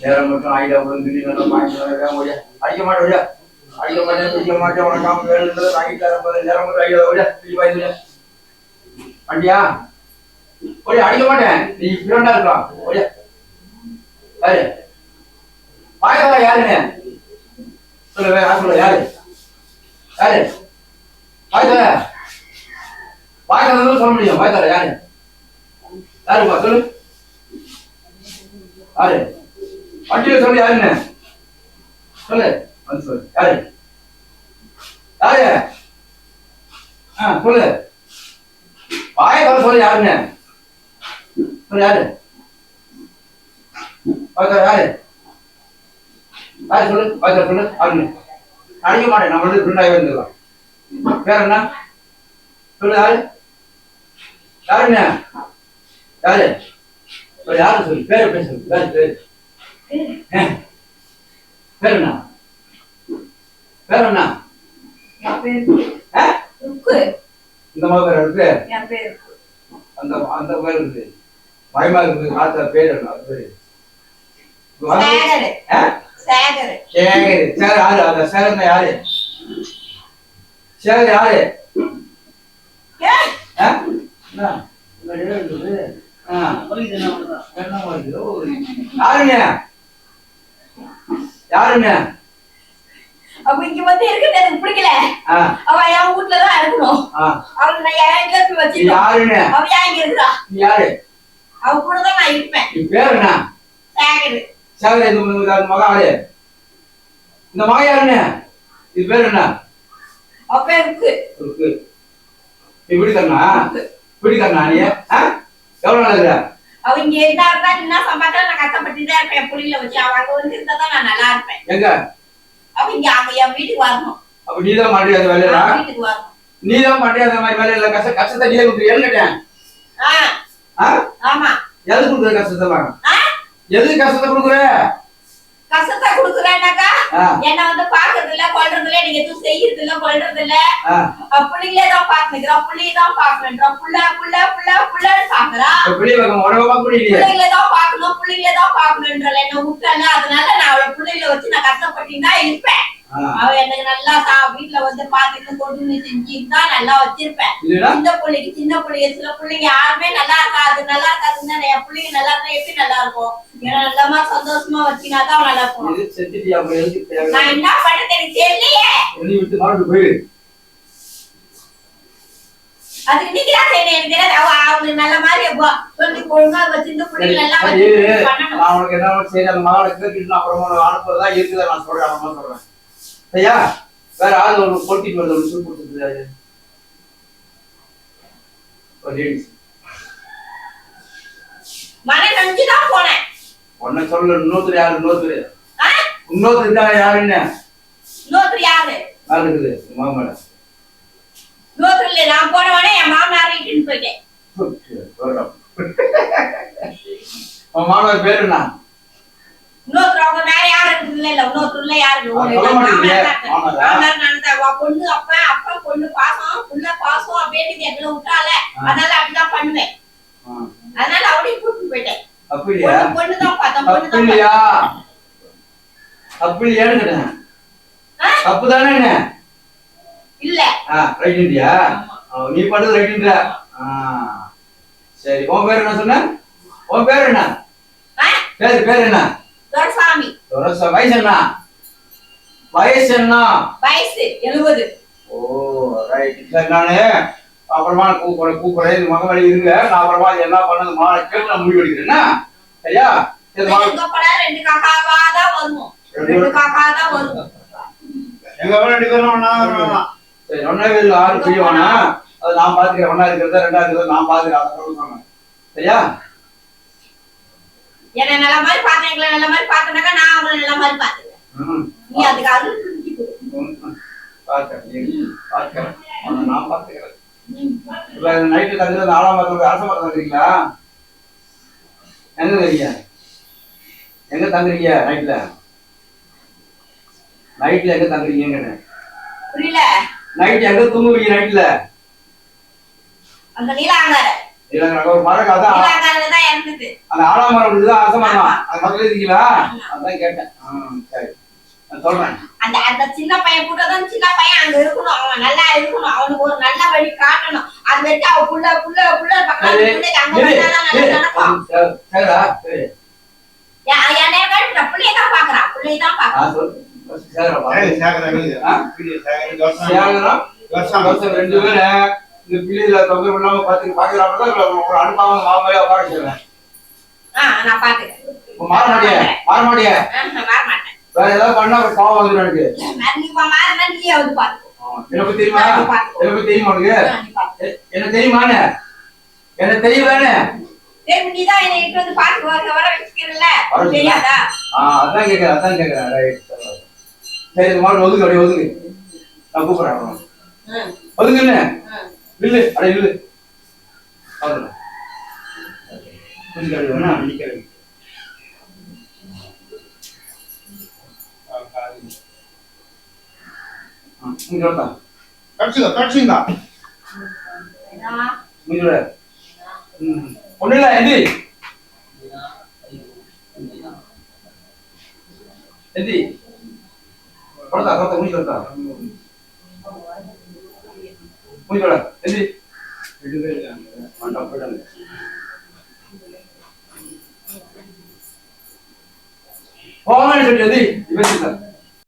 நேரம் மட்டும் ஆயிடா விழுந்து திடீர்னு வாங்கி ஓடியா அடிக்க மாட்டேன் ஓடியா அடிக்க மாட்டேன் பிடிக்க மாட்டேன் உனக்காம வேணுன்றது வாங்கி தர போது நேரம் மட்டும் ஐயா ஓடியா திருப்பி வாங்கி வண்டியா ஓடியா அடிக்க மாட்டேன் நீ இருக்கலாம் யாரு யாரு யாரு சொல்ல முடியும் யாரு யாருப்பா சொல்லு யாரு? வண்டியில சொல்லு யாருன்னு? சொல்லு. வந்து சொல்லு. யாரு? யாரு? ஆ சொல்லு. வாய தவிர சொல்லு யாருன்னு? சொல்லு யாரு? பார்த்தா யாரு? யாரு சொல்லு? பார்த்தா சொல்லு யாருன்னு? அடிக்க மாட்டேன். நம்ம வந்து ஃப்ரெண்டாகி வந்துடலாம். வேற என்ன? சொல்லு யாரு? யாருன்னு? யாரு? சொல்லு யாரு சொல்லு? பேரு பேசு பேரு பேரு. பேர். என்ன பேர். என்ன இந்த மாதிரி பேர் இருக்கு. அந்த அந்த பேர் இருக்கு. பயமா இருக்குது ஆத்தா பேர் என்ன? பேரு. சேகரு. யாரு? அந்த யாரு? சேகர் யாரு? என்ன? யாருங்க? யாருங்க? அப்ப இங்க வந்து இருக்கிறது எனக்கு பிடிக்கல. அவ என் வீட்டுல தான் இருக்கணும். ஆ. அவளை நான் என் வீட்டுல போய் நீ அவ ஏன் இங்க இருக்கிறா நீ யாரு? அவ கூட தான் நான் இருப்பேன். நீ பேர் என்ன? சேகரு. சேகர் இந்த இந்த மகன் யாரு இந்த மகன் யாருங்க? இது பேர் என்ன? அவ பேர் ருக்கு இருக்கு நீ பிடிக்கண்ணா பிடிக்கண்ணா நீ? ஆ? எவ்வளவு நாள் இருக்கிற? அவ இங்க இருந்தா இருந்தா என்ன சம்பாதிச்சா நான் கஷ்டப்பட்டு தான் இருப்பேன். புள்ளியில வச்சு அவ அங்க வந்து இருந்தா தான் நான் நல்லா இருப்பேன். எங்க? அவ இங்க அங்க என் வீட்டுக்கு வரணும். அப்ப நீதான் மாட்டியா அந்த வேலையில வீட்டுக்கு வரணும். நீதான் மாட்டியா அந்த மாதிரி வேலையில கஷ்ட கஷ்டத்தை கேட்டேன்? ஆ. ஆ? ஆமா. எது கொடுக்குற கஷ்டத்தை ஆ? எது கஷ்டத்தை கொடுக்குற? கஷ்டத்தை கொடுக்குறேன்னாக்கா என்ன வந்து பாக்குறது இல்ல கொல்றது இல்ல நீங்க எதுவும் செய்யறது இல்ல கொல்றது இல்ல. பிள்ளைங்களே தான் பாத்துக்கிறோம் பிள்ளைய தான் பாக்கணுன்றோம் புள்ள புள்ள புள்ள புள்ளன்னு பாக்குறா பிள்ளைங்களே தான் பாக்கணும் பிள்ளைங்களே தான் என்ன விட்டாங்க அதனால நான் அவளை பிள்ளைங்கள வச்சு நான் கஷ்டப்பட்டு தான் இருப்பேன். அவ எனக்கு நல்லா சா வீட்டுல வந்து பாத்துட்டு கொண்டு செஞ்சு தான் நல்லா வச்சிருப்பேன். சின்ன பிள்ளைக்கு சின்ன பிள்ளைங்க சில பிள்ளைங்க யாருமே நல்லா இருக்காது நல்லா இருக்காதுன்னு என் பிள்ளைங்க நல்லா இருந்தா எப்படி நல்லா இருக்கும்? ஏன்னா நல்லமா சந்தோஷமா வச்சினா தான் நல்லா இருக்கும். நான் என்ன எனக்கு தெரியலையே. அதுக்கு செய்யணும் எனக்கு தெரியாது. அவ அவங்க நல்ல மாதிரி சொல்லி ஒழுங்கா வச்சிருந்து பிள்ளைங்க நான் உனக்கு என்ன நான் அப்புறமா அனுப்புறதா இருக்குதா நான் சொல்றேன் அப்புறமா சொல்றேன். ஐயா வேற ஆள் ஒரு பொட்டிட்டு வருது ஒரு சூப் கொடுத்துருக்காரு மன நஞ்சு தான் போனேன். உன்னை சொல்ல இன்னொருத்தர் யாரு இன்னொருத்தர்? இன்னொருத்தர் இருக்காங்க யாருன்னு இன்னொருத்தர் யாரு? யாரு இருக்குது? மாமலை இன்னொருத்தர் இல்ல நான் போன உடனே என் மாமனார் இட்டுன்னு போயிட்டேன். உன் மாமனார் பேரு இன்னொருத்தர் அவங்க வேற யாரும் இல்ல இல்ல. யாரு நடந்தா அவ பொண்ணு அப்ப அப்பா பொண்ணு பாசம் புள்ள பாசம் அப்படின்னு எங்களை விட்டால. அதனால அப்படிதான் பண்ணுவேன். அதனால அவளையும் கூட்டிட்டு போயிட்டேன். தப்பு இல்லையா பொண்ணு பொண்ணு தான் பார்த்தேன். பொண்ணு தப்பு தான் இல்லையா தப்பு இல்லையான்னு கேட்டேன் ஆ? தப்பு தானே என்ன? இல்ல. Right India? நீ பண்ணது ரைட்டுன்ற ஆ. சரி உன் பேர் என்ன சொன்ன? உன் பேர் என்ன? பேர் பேர் என்ன? துரசாமி. துரச வயசு என்ன? வயசு என்ன? வயசு எழுபது ஓ ரைட் சரி நானு அப்புறமா கூப்பிடுறேன் கூப்பிடுறேன் இது மகவழி இருங்க. நான் அப்புறமா என்ன பண்ணது? மா கேட்டு நான் முடிவு எடுக்கிறேன்? சரியா? ரெண்டு காக்காவா தான் வருவோம். ரெண்டு காக்கா தான் வருவோம். எங்க வேலை. சரி ஆறு அது நான் பாத்துக்கிறேன் ஒன்னா இருக்கிறதா ரெண்டா இருக்கிறதா நான் பாத்துக்கிறேன் அதை சரியா? என்ன நல்ல மாதிரி பார்த்தேன் எங்களை நல்ல மாதிரி பார்த்தனாக்கா நான் அவங்களை நல்ல மாதிரி பார்த்துக்கிறேன் நீ அதுக்கு அது புரிஞ்சு கொடு. பார்க்கிறேன். நீ பார்க்கிறேன். உன்னை நான் பார்த்துக்கிறேன். இப்ப நைட்டு தங்குறது அந்த ஆளாம் பார்த்து அரச மரம் தங்குறீங்களா? எங்க தங்குறீங்க? எங்க தங்குறீங்க நைட்ல நைட்ல எங்க தங்குறீங்கன்னு புரியல. நைட் எங்க தூங்குவீங்க நைட்ல அந்த நீலாங்கார. இல்லைங்க ஒரு மரம் தான் இருந்தது அந்த ஆலாமரம். அது பக்கத்துல இருக்கீங்களா. அதான் கேட்டேன். ஆ, சரி. நான் சொல்றேன். அந்த அந்த சின்ன பையன் கூட தான் சின்ன பையன் அங்க இருக்கணும். அவன் நல்லா இருக்கணும். அவனுக்கு ஒரு நல்ல வழி காட்டணும். அது வரைக்கும் அவன் புள்ள புள்ள புள்ள பக்கத்து சரி. பிள்ளைக்கு அங்க வந்தாதான் சரிடா. சரி. என் என்னைய பிள்ளைய தான் பாக்குறான் பிள்ளைய தான் பாக்குறான். சேகரம், ரெண்டு பேரும் இந்த பிள்ளைகளை தொந்தரவு இல்லாம பாத்து பாக்குறாங்க ஒரு மாமையா உட்கார ஆ, நான் பாத்துக்கிறேன் மாற மாட்டிய? மாற மாட்டிய? வேற ஏதாவது பண்ணா அப்புறம் கோவம் வந்துடும் எனக்கு. பத்தி தெரியுமா? பத்தி தெரியுமா உனக்கு? ஆ, நீ பாத்துக்கோ. எ- என்ன தெரியுமான்னு? என்ன தெரியுதானே சரி நீதான் என்னை இட்டு வந்து பாத்துக்கு வர வர வச்சுக்கிறல்ல. வர வச்சுக்கிறேன். தெரியாதா? ஆ அதான் கேக்குறேன் அதான் கேக்குறேன். ரைட் சரி ஒதுங்கு அப்படியே ஒதுங்கு நான் கூப்பிடுறேன். அவனை. நில்லு அப்படியே நில்லு அவ்வளவுதான். கொஞ்சம் கழுவி வேணா? நிக்கிறேன். ஆ, இங்க வாப்பா. கடிச்சுங்க, கடிச்சுங்க. என்னம்மா? இங்க வர. ம். ஒண்ணும் இல்ல எந்தி எந்தி கொடுத்தா கொடுத்தா மூஞ்சி கொடுத்தா மூஞ்சி கொடு எந்தி ரெண்டு பேர் இருக்காங்க. சொல்லி எந்தி இவன்